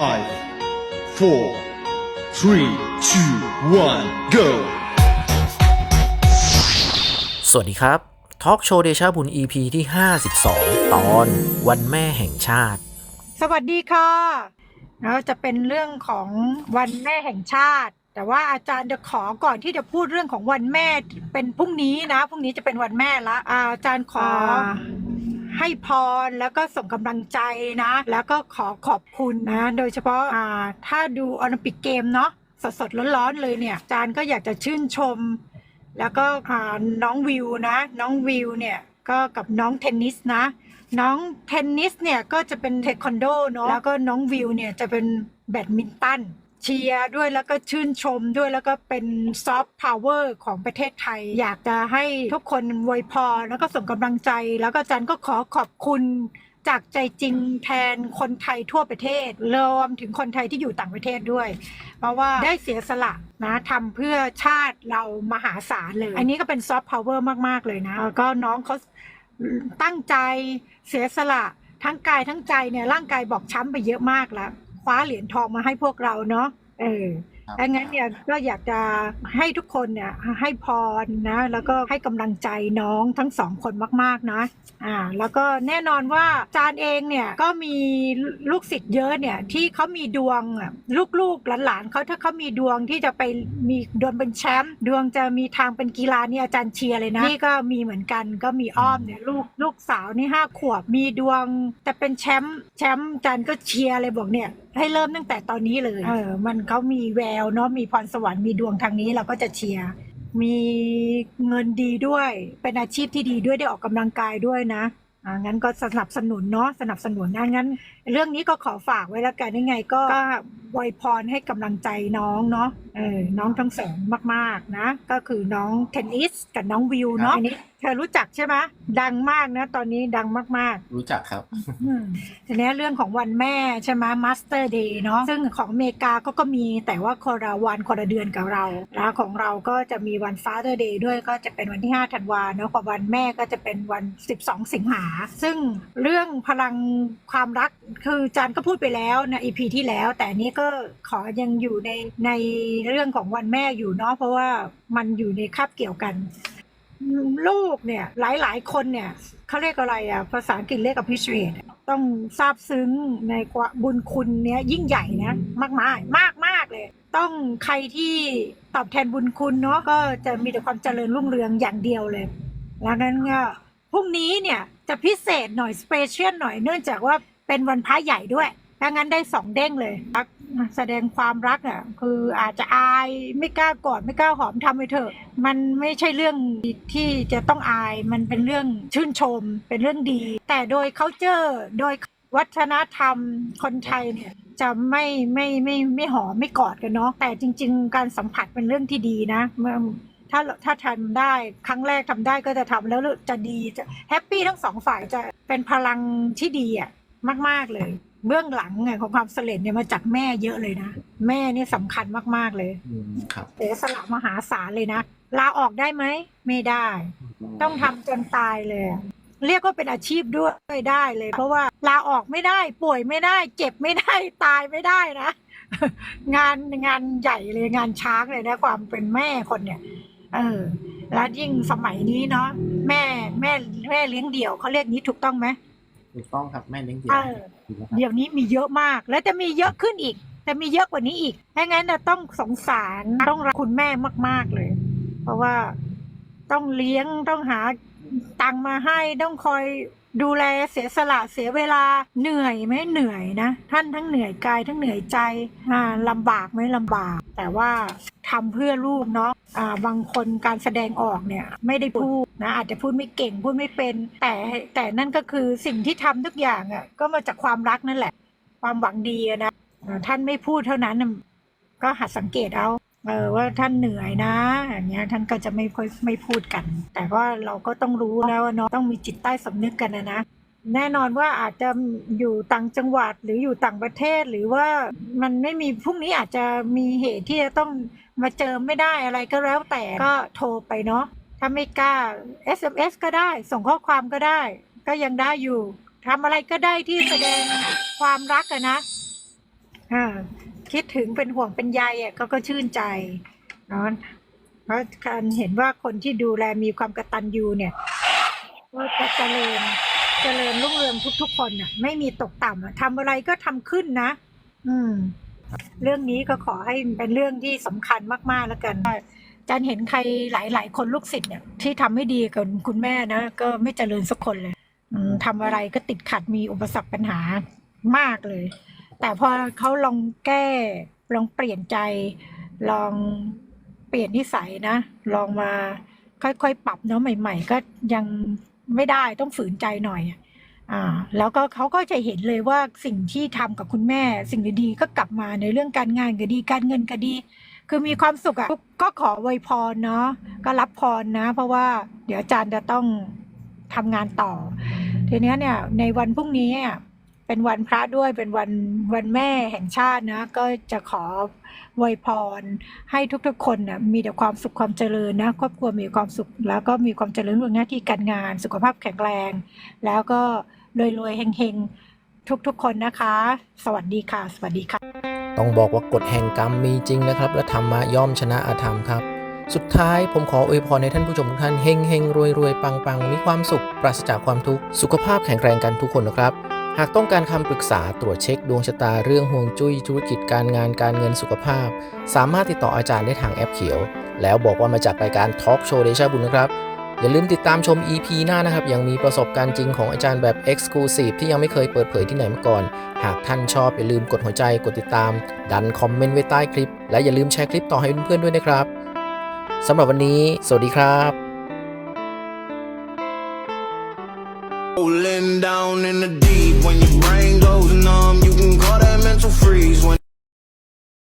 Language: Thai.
Five, four, three, two, one, go! สวัสดีครับทอล์กโชว์เดชาบุญ EP ที่ 52 ตอนวันแม่แห่งชาติ สวัสดีค่ะแล้วจะเป็นเรื่องของวันแม่แห่งชาติ แต่ว่าอาจารย์จะขอก่อนที่จะพูดเรื่องของวันแม่เป็นพรุ่งนี้นะพรุ่งนี้จะเป็นวันแม่ละอ่าอาจารย์ขอ ให้พรแล้วก็ส่งกำลังใจนะ แล้วก็ขอขอบคุณนะ โดยเฉพาะอ่าถ้าดูโอลิมปิกเกมเนาะสดๆร้อนๆเลยเนี่ยจารย์ก็อยากจะชื่นชม แล้วก็อ่าน้องวิวนะ น้องวิวเนี่ยก็กับน้องเทนนิสนะ น้องเทนนิสเนี่ยก็จะเป็นเทควันโดเนาะแล้วก็น้องวิวเนี่ยจะเป็นแบดมินตัน เชียร์ด้วยแล้วก็ชื่นชมด้วยแล้วก็เป็นซอฟต์พาวเวอร์ของประเทศไทย อยากจะให้ทุกคนวยพรแล้วก็ส่งกำลังใจ แล้วก็จารย์ก็ขอขอบคุณจากใจจริงแทนคนไทยทั่วประเทศรวมถึงคนไทยที่อยู่ต่างประเทศด้วย เพราะว่าได้เสียสละนะทำเพื่อชาติเรามหาศาลเลย อันนี้ก็เป็นซอฟต์พาวเวอร์มาก ๆ เลยนะ แล้วก็น้องเขาตั้งใจเสียสละทั้งกายทั้งใจเนี่ยร่างกายบอกช้ำไปเยอะมากแล้ว คว้าเหรียญทองมาให้พวกเราเนาะเออครับดังนั้นเนี่ยก็อยากจะให้ทุกคนเนี่ยให้พรนะแล้วก็ให้กำลังใจน้องทั้งสองคนมากๆนะอ่าแล้วก็แน่นอนว่าจานเองเนี่ยก็มีลูกศิษย์เยอะเนี่ยที่เขามีดวงอะลูกๆหลานๆเขาถ้าเขามีดวงที่จะไปมีดวงเป็นแชมป์ดวงจะมีทางเป็นกีฬานี่อาจารย์เชียร์เลยนะนี่ก็มีเหมือนกันก็มีอ้อมเนี่ยลูกลูกสาวนี่ห้าขวบมีดวงจะเป็นแชมป์แชมป์อาจารย์ก็เชียร์เลยบอกเนี่ยให้เริ่มตั้งแต่ตอนนี้เลยเออมันเขามีแววเนาะมีพรสวรรค์มีดวงทางนี้เราก็จะเชียร์มีเงินดีด้วย เป็นอาชีพที่ดีด้วยได้ออกกำลังกายด้วยนะอ่างั้นก็สนับสนุนเนาะสนับสนุนนะงั้นเรื่องนี้ก็ขอฝากไว้แล้วกันยังไงก็ก็อวยพรให้กำลังใจน้องเนาะเออน้องทั้งสองมากๆนะ ก็คือน้องเทนนิสกับน้องวิวเนาะอันนี้เธอรู้จักใช่ไหมดังมากนะ ตอนนี้ดังมากๆ รู้จักครับอืมทีนี้เรื่องของวันแม่ใช่ไหมมาสเตอร์เดย์เนาะซึ่งของอเมริกาก็ก็มีแต่ว่าคนละวันคนละเดือนกับเราแล้วของเราก็จะมีวัน Father Day ด้วยก็จะเป็นวันที่ 5 ธันวาเนาะกับวันแม่ก็จะเป็นวัน 12 สิงหา ซึ่งเรื่องพลังความรักคือจันก็พูดไปแล้วใน EP ที่แล้ว แต่อันนี้ก็ขอยังอยู่ในในเรื่องของวันแม่อยู่เนาะเพราะว่ามันอยู่ในคาบเกี่ยวกันลูกเนี่ยหลายๆคนเนี่ยเขาเรียกอะไรอะภาษาอังกฤษเรียก appreciate ต้องซาบซึ้งในความบุญคุณเนี้ยยิ่งใหญ่นะมากมายมากมากเลย ต้องใครที่ตอบแทนบุญคุณเนาะก็จะมีแต่ความเจริญรุ่งเรืองอย่างเดียวเลยแล้วนั้นก็พรุ่งนี้เนี่ยจะพิเศษหน่อยสเปเชียลหน่อยเนื่องจากว่า เป็นวันพระใหญ่ด้วยถ้างั้นได้สองเด้งเลยรักแสดงความรักอะคืออาจจะอายไม่กล้ากอดไม่กล้าหอมทำไปเถอะ มันไม่ใช่เรื่องที่จะต้องอายมันเป็นเรื่องชื่นชมเป็นเรื่องดี แต่โดย culture โดยวัฒนธรรมคนไทยเนี่ยจะไม่ไม่ไม่ไม่หอมไม่กอดกันเนาะแต่จริง ๆ การสัมผัสเป็นเรื่องที่ดีนะเมื่อถ้าถ้าทำได้ครั้งแรกทำได้ก็จะทำแล้วจะดีจะแฮปปี้ทั้งสองฝ่ายจะเป็นพลังที่ดีอะ มาก ๆ เลย เบื้องหลังไงของความสำเร็จเนี่ยมาจากแม่เยอะเลยนะ แม่เนี่ยสำคัญมาก ๆ เลยอืมครับเสียสละมหาศาลเลยนะ ลาออกได้ไหม ไม่ได้ ต้องทำจนตายเลยอะเรียกว่าเป็นอาชีพด้วยได้เลย เพราะว่าลาออกไม่ได้ ป่วยไม่ได้ เจ็บไม่ได้ ตายไม่ได้นะ งานงานใหญ่เลยงานช้างเลยนะความเป็นแม่คนเนี่ย เออแล้วยิ่งสมัยนี้เนาะแม่แม่แม่เลี้ยงเดี่ยวเขาเรียกนี้ถูกต้องไหม ถูกต้องครับแม่เลี้ยงเดี่ยเอวอถูกไหมครับ เดี๋ยวนี้มีเยอะมาก แล้วจะมีเยอะขึ้นอีกจะมีเยอะกว่านี้อีกถ้างั้นน่ะต้องสงสารต้องรักคุณแม่มาก ๆเลย เพราะว่าต้องเลี้ยงต้องหาตังค์มาให้ต้องคอยดูแลเสียสละเสียเวลาเหนื่อยไหมเหนื่อยนะ ท่านทั้งเหนื่อยกายทั้งเหนื่อยใจอ่าลำบากไหมลำบาก แต่ว่าทำเพื่อลูกเนาะอ่า บางคนการแสดงออกเนี่ยไม่ได้พูดนะอาจจะพูดไม่เก่งพูดไม่เป็น แต่แต่นั่นก็คือสิ่งที่ทำทุกอย่างอะก็มาจากความรักนั่นแหละ ความหวังดีนะท่านไม่พูดเท่านั้นก็หัดสังเกตเอาเออว่าท่านเหนื่อยนะอย่างเงี้ยท่านก็จะไม่ค่อยไม่พูดกัน แต่ว่าเราก็ต้องรู้แล้วว่าเนาะต้องมีจิตใต้สำนึกกันนะนะแน่นอนว่าอาจจะอยู่ต่างจังหวัดหรืออยู่ต่างประเทศหรือว่ามันไม่มีพรุ่งนี้อาจจะมีเหตุที่จะต้อง มาเจอไม่ได้อะไรก็แล้วแต่ก็โทรไปเนาะถ้าไม่กล้า SMS ก็ได้ ส่งข้อความก็ได้ ก็ยังได้อยู่ทำอะไรก็ได้ที่แสดงความรักอะนะคิดถึงเป็นห่วงเป็นใยอะก็ก็ชื่นใจเนาะเพราะการเห็นว่าคนที่ดูแลมีความกระตัญญูเนี่ยก็จะเจริญเจริญรุ่งเรืองทุกๆคนอะ ไม่มีตกต่ำอะทำอะไรก็ทำขึ้นนะ อืม เรื่องนี้ก็ขอให้เป็นเรื่องที่สำคัญมากๆแล้วกันจารย์เห็นใครหลาย ๆ คนลูกศิษย์เนี่ยที่ทำไม่ดีกับคุณแม่นะก็ไม่เจริญสักคนเลยอืมทำอะไรก็ติดขัดมีอุปสรรคปัญหามากเลย แต่พอเขาลองแก้ลองเปลี่ยนใจ ลองเปลี่ยนนิสัยนะ ลองมาค่อยๆ ปรับเนาะใหม่ ๆ ก็ยังไม่ได้ต้องฝืนใจหน่อย อ่าแล้วก็เขาก็จะเห็นเลยว่าสิ่งที่ทำกับคุณแม่ สิ่งดีๆก็กลับมาในเรื่องการงานก็ดีการเงินก็ดี คือมีความสุขอะก็ขอไวพรเนาะก็รับพรนะ เพราะว่าเดี๋ยวอาจารย์จะต้องทำงานต่อทีนี้เนี่ยในวันพรุ่งนี้อะเป็นวันพระด้วยเป็นวันวันแม่แห่งชาตินะ ก็จะขอไวยพรให้ทุกๆคนนะมีแต่ความสุขความเจริญนะครอบครัวมีความสุขแล้วก็มีความเจริญเรื่องหน้าที่การงาน สุขภาพแข็งแรง แล้วก็ รวยๆเฮงๆ ทุกๆคนนะคะ สวัสดีค่ะ สวัสดีค่ะ ต้องบอกว่ากฎแห่งกรรมมีจริงนะครับ และธรรมะย่อมชนะอาธรรมครับ สุดท้ายผมขออวยพรให้ท่านผู้ชมทุกท่านเฮงเฮงรวยรวยปังปังมีความสุข ปราศจากความทุกข์สุขภาพแข็งแรงกันทุกคนนะครับ หากต้องการคำปรึกษาตรวจเช็คดวงชะตาเรื่องห่วงจุ้ยธุรกิจการงานการเงินสุขภาพ สามารถติดต่ออาจารย์ได้ทางแอปเขียว แล้วบอกว่ามาจากรายการทอล์กโชว์เดชาบุญนะครับ อย่าลืมติดตามชม EP หน้านะครับ ยังมีประสบการณ์จริงของอาจารย์แบบ Exclusive ที่ยังไม่เคยเปิดเผยที่ไหนมาก่อน หากท่านชอบอย่าลืมกดหัวใจกดติดตาม ดันคอมเมนต์ไว้ใต้คลิป และอย่าลืมแชร์คลิปต่อให้เพื่อนๆด้วยนะครับสำหรับวันนี้ สวัสดีครับ Rolling down in the deep when your brain goes numb, you can call that mental freeze.